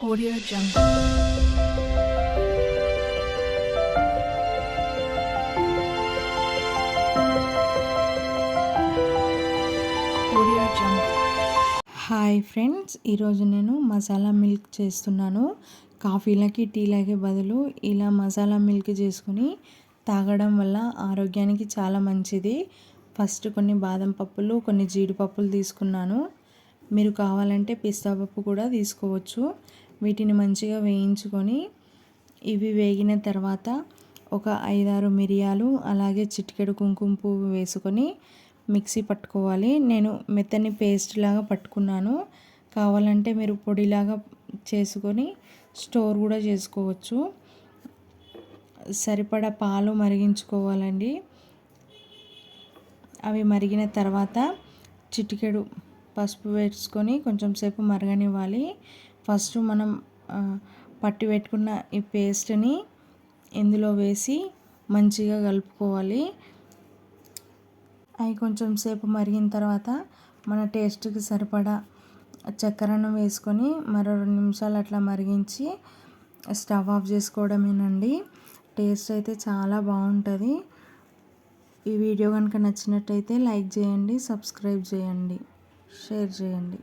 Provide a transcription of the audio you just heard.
Audio Jungle. Audio Jungle. Hi friends ఈరోజు నేను masala milk చేస్తున్నాను కాఫీలకి టీలకి బదులు ఇలా మసాలా మిల్క్ చేసుకుని తాగడం వల్ల ఆరోగ్యానికి చాలా మంచిది ఫస్ట్ కొన్ని బాదం పప్పులు కొన్ని జీడిపప్పులు తీసుకున్నాను మీరు కావాలంటే పిస్తా పప్పు కూడా తీసుకోవచ్చు వీటిని మంచిగా వేయించుకొని ఇవి వేగిన తర్వాత ఒక ఐదారు మిరియాలు అలాగే చిటికెడు కుంకుమ పువ్వు వేసుకొని మిక్సీ పట్టుకోవాలి. నేను మెత్తని పేస్ట్ లాగా పట్టుకున్నాను. కావాలంటే మీరు పొడిలాగా చేసుకొని స్టోర్ కూడా చేసుకోవచ్చు. సరిపడా పాలు మరిగించుకోవాలండి. అవి మరిగిన తర్వాత చిటికెడు పసుపు వేసుకొని కొంచెం సేపు మరగనివ్వాలి. ఫస్ట్ మనం పట్టి పెట్టుకున్న ఈ పేస్ట్ని ఇందులో వేసి మంచిగా కలుపుకోవాలి. అవి కొంచెం సేపు మరిగిన తర్వాత మన టేస్ట్కి సరిపడా చక్కెరను వేసుకొని మరో రెండు నిమిషాలు అట్లా మరిగించి స్టవ్ ఆఫ్ చేసుకోవడమేనండి. టేస్ట్ అయితే చాలా బాగుంటుంది. ఈ వీడియో కనుక నచ్చినట్టయితే లైక్ చేయండి సబ్స్క్రైబ్ చేయండి షేర్ చేయండి.